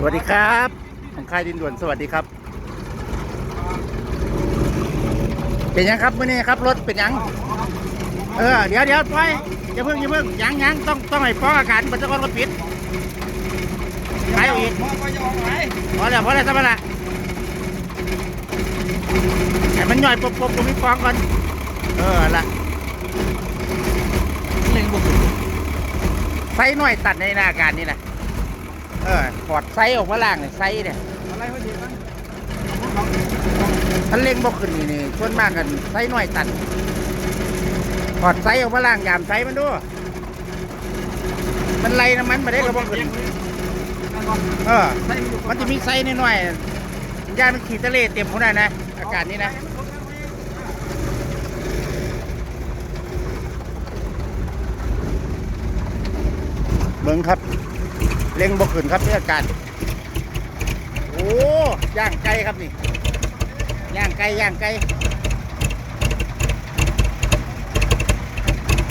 สวัสดีครับของค่ายดินด่วนสวัสดีครับ เป็นยังครับมื่อนี้ครับรถเป็นยัง เออเดี๋ยวเดี๋ยวปล่อยอย่าเพิ่งอย่าเพิ่งยังยังต้องต้องให้ฟอกอากาศมันจะก่อนรถปิดไปเอาอีกพ่อก็จะออกไหนพอแล้วพอแล้วสักละให้มันย่อยปุ๊บปุ๊บปุ๊บมีฟองก่อน เออละเล็งบุกไซส์หน่อยตัดในหน้าอาการนี่นะ เออถอดไซส์ออกมาล่างเนี่ยไซส์เนี่ยอะไรพอดีมั้งถ้าเล่งบ่ขึ้นนี่นี่ส่วนมากกันไซส์น้อยตันถอดไซส์ออกมาล่างยามไซส์มันดูมันไล่น้ำมันมาได้กระบอกขึ้นเออ มันจะมีไซส์น้อยๆย่านมันขี่ทะเลเต็มคนนั้นนะ อากาศนี้นะเบิ่งครับ เล็งบ่ขึ้นครับนี่อกาศโอ้ย่างไกลครับนี่ย่างไก่ย่างไก่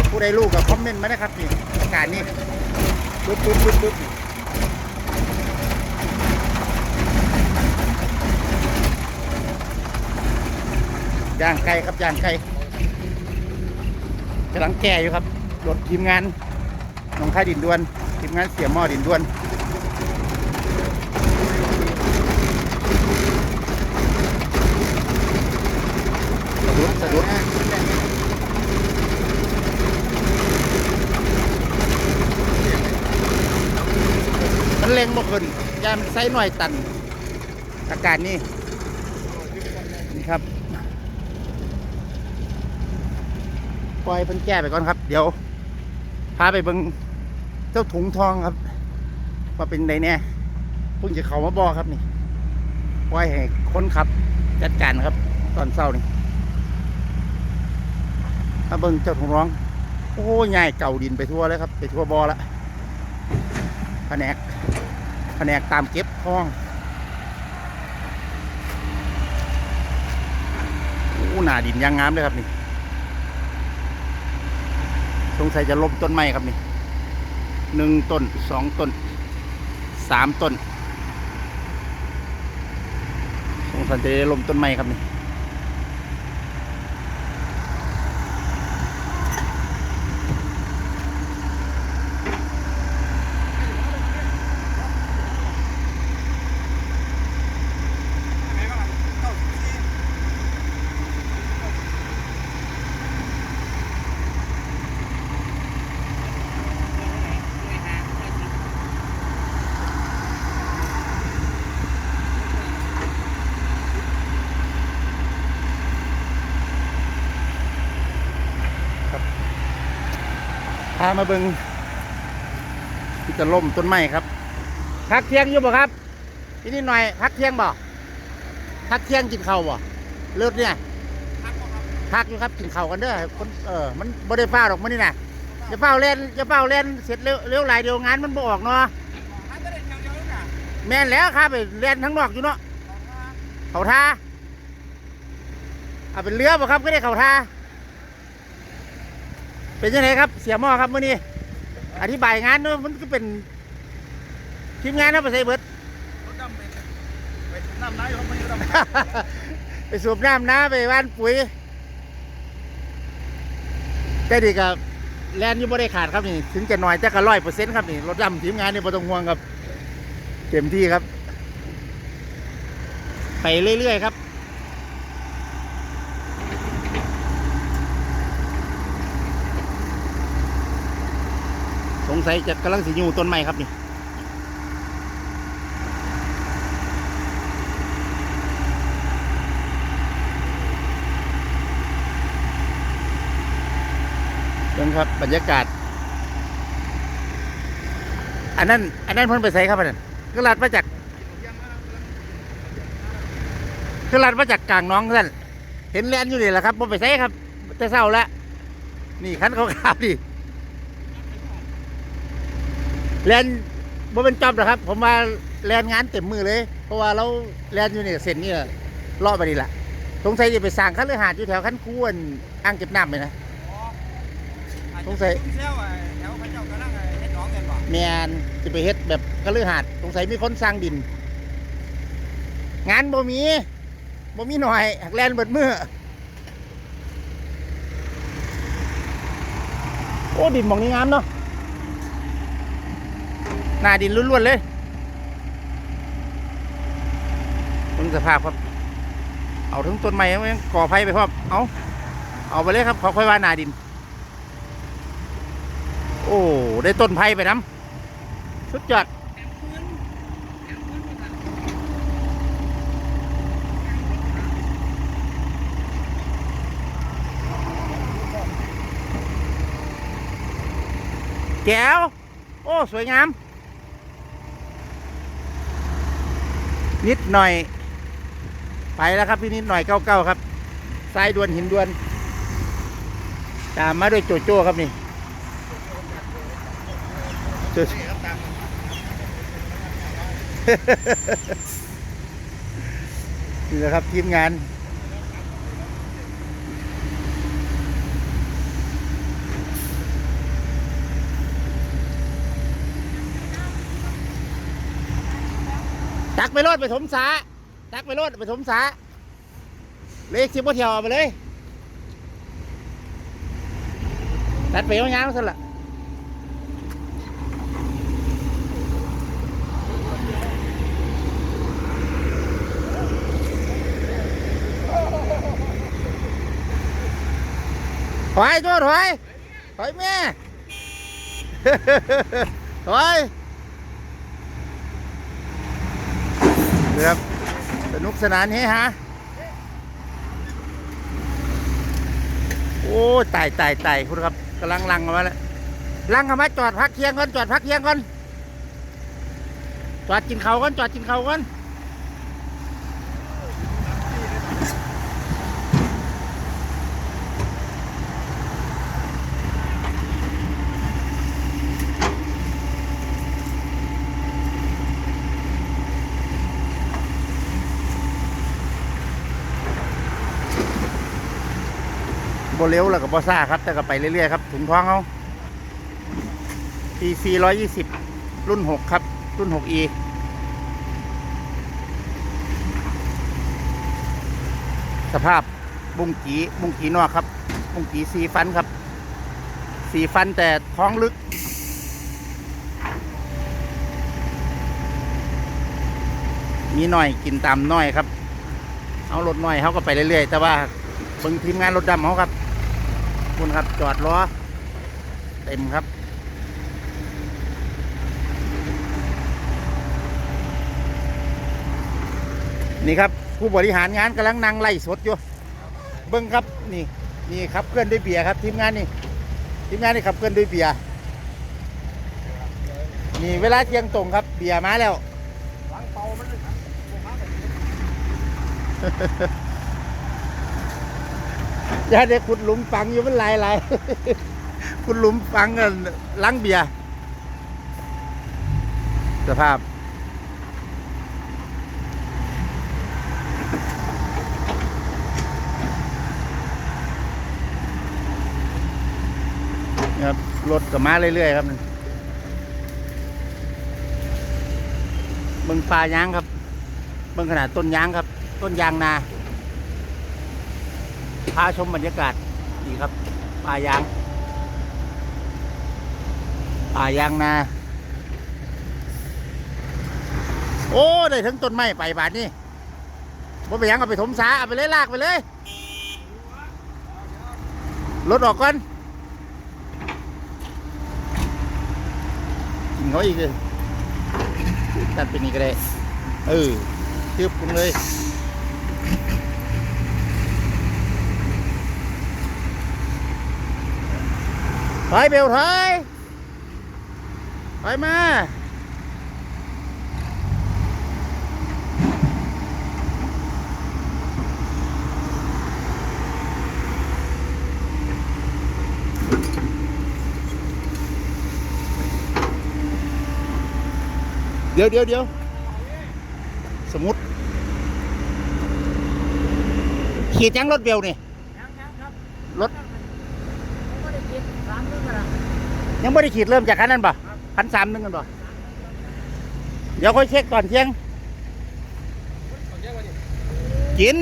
ผู้ใดรู้ก็คอมเมนต์มานะครับนี่อากาศนี่ปึ๊บปึ๊บปึ๊บปึ๊บย่างไก่ครับย่างไก่กำลังแก่อยู่ครับรถทีมงานหนองคายดินดวน ทีมงานเสียหม้อดินด้วนสะดุดสะดุดมันเล็งบ่ขึ้นยามนไซส์หน่อยตัน อากาศนี่นี่ครับปล่อยเพิ่นแก้ไปก่อนครับ เดี๋ยวพาไปเบิ่ง เจ้าถุงทองครับว่าเป็นไดแน่เพิ่งจะเข้ามาบอครับนี่ปล่อยให้คนขับ จัดการครับ ตอนเช้านี่มาเบิ่งเจ้าของร้อง โอ้ยใหญ่เก่าดินไปทั่วเลยครับ ไปทั่วบอละแผนกแผนกตามเก็บห้องโอ้หนาดินยางงามเลยครับนี่ สงสัยจะล้มต้นไม้ครับนี่ หนึ่งต้นสองต้นสามต้นสงสัยจะได้ลมต้นไม้ครับนี่ พามาเบิงที่จะล่มต้นไม้ครับพักเที่ยงอยู่บ่ครับที่นี่หน่อยพักเที่ยงบ่พักเที่ยงกินข้าวบ่เลิกเนี่ยพักอยู่ครับกินข้าวกันเด้อคนเออมันบ่ได้ฟ้าหรอกมันนี่น่ะจะเฝ้าเล่นจะเฝ้าเล่นเสร็จเร็วเร็วหลายเดียวงานมันบ่ออกเนาะแม่นแล้วครับไปเล่นทั้งนอกอยู่เนาะเขาท่าเอาเป็นเรือบ่ครับก็ได้เขาท่า เป็นยังไงครับ เสียหม้อครับมื่อนี้ อธิบายงานเนอะมันก็เป็นทีมงานนะภาษาเบิด น้ำน้ำอยู่ไม่อยู่น้ำไปสูบน้ำนะไปว่านปุ๋ยแต่ดีกับแลนด์อยู่บ่ได้ขาดครับนี่ ถึงจะน้อยแต่ก็ร้อยเปอร์เซ็นต์ครับนี่รถดำทีมงานนี่บ่ต้องห่วงครับเต็มที่ครับ ไปเรื่อยๆครับ สัยจะกำลังสิอยู่ต้นไม้ครับนี่เบิ่งครับบรรยากาศ อันนั้น อันนั้นเพิ่นไปใส่ครับอันนั้นก็ลัดมาจากก็ลัดมาจากกลางน้องท่านเห็นแลนอยู่นี่แหละครับผมไปใส่ครับ แต่เศร้าแล้วนี่คันเขาขาวๆดิ แลนบ่เป็นจอบหรอครับ ผมว่าแลนงานเต็มมือเลย เพราะว่าเราแลนอยู่นี่เส้นนี่รอบไปนี่แหละสงสัยจะไปสร้างคันเรือหาดอยู่แถวคันคูนอ่างเก็บน้ำไปนะสงสัยแถวพระเจ้ากำลังไอ้เฮ็ดหนองกันบ่แมนจะไปเฮ็ดแบบกระลือหาดสงสัยมีคนสร้างดิน งานบ่มีบ่มีหน่อยหักแลนเบิดมือโอ้ดินหมองนี้งามเนาะ หน้าดินล้วนๆเลยมึงสภาพครับ เอาถึงต้นไม้ก่อไฟไปพร้อมเอาเอาไปเลยครับขอค่อยว่าหนาดิน โอ้ได้ต้นไผ่ไปน้ำสุดยอดแก้วโอ้ สวยงาม นิดหน่อย ไปแล้วครับพี่นิดหน่อยเก้าเก้าครับทรายดวนหินดวน ตามมาด้วยโจโจ้ครับนี่โจโจ้นี่แหละครับทีมงาน ตักไปรถไปถมสาตักไปรถไปถมสาเลขสิบเที่ยวเอาไปเลยตัดไปเอายาวๆซะละถอยตัวถอยถอยแม่ถอย เครับสนุกสนานเฮฮะโอ้ไตายตายตายคุณครับกำลังลังมาแล้วลังเข้ามาจอดพักเที่ยงก่อนจอดพักเที่ยงก่อนจอดกินเขาก่อนจอดกินเขาก่อน บเร็วแล้วก็บอซ่าครับ แต่ก็ไปเรื่อยๆครับ ถุงท้องเขา PC ร้อยยี่สิบรุ่นหกครับ รุ่นหก E สภาพบุ้งกีบุ้งกีนอกครับ บุ้งกีสีฟันครับ สีฟันแต่ท้องลึก มีหน่อยกินตามน้อยครับ เอารถน้อยเขาก็ไปเรื่อยๆ แต่ว่าเบิ่งทีมงานรถดำเขาครับ คุณครับจอดล้อ เต็มครับ นี่ครับผู้บริหารงานกำลังนั่งไล่สดอยู่เบิ้งครับนี่นี่ครับเคลื่อนด้วยเบียร์ครับทีมงานนี่ทีมงานนี่ขับเคลื่อนด้วยเบียร์นี่เวลาเที่ยงตรงครับเบียร์มาแล้วหลังเปามันเลยครับ บ่มาแบบอย่าได้ขุดหลุมฝังอยู่มันหลายหลายขุดหลุมฝังกันล้างเบียร์สภาพครับรถก็มาเรื่อยๆครับนั่นเบิ่งปลายางครับเบิ่งขนาดต้นยางครับ ต้นยางนา พาชมบรรยากาศดีครับป่ายางป่ายางนา โอ้ ได้ทั้งต้นไม้ไปบาทนี่บ่ไปยังเอาไปถมสาเอาไปเลยลากไปเลยรถออกก่อนกินเขาอีกเลยตัดเป็นนี่ก็ได้ เออทึบกันเลย ถอยเบลถอยถอยมาเดี๋ยวเดี๋ยวเดี๋ยวสมมติขี่จังรถเบลนี่ยังๆครับรถ ผมก็ได้กินสามมื้อมาละ ยังไม่ได้ขีดเริ่มจากคันนั้นป่ะคันสามนึงกันป่ะเดี๋ยวค่อยเช็คก่อนเที่ยงกิน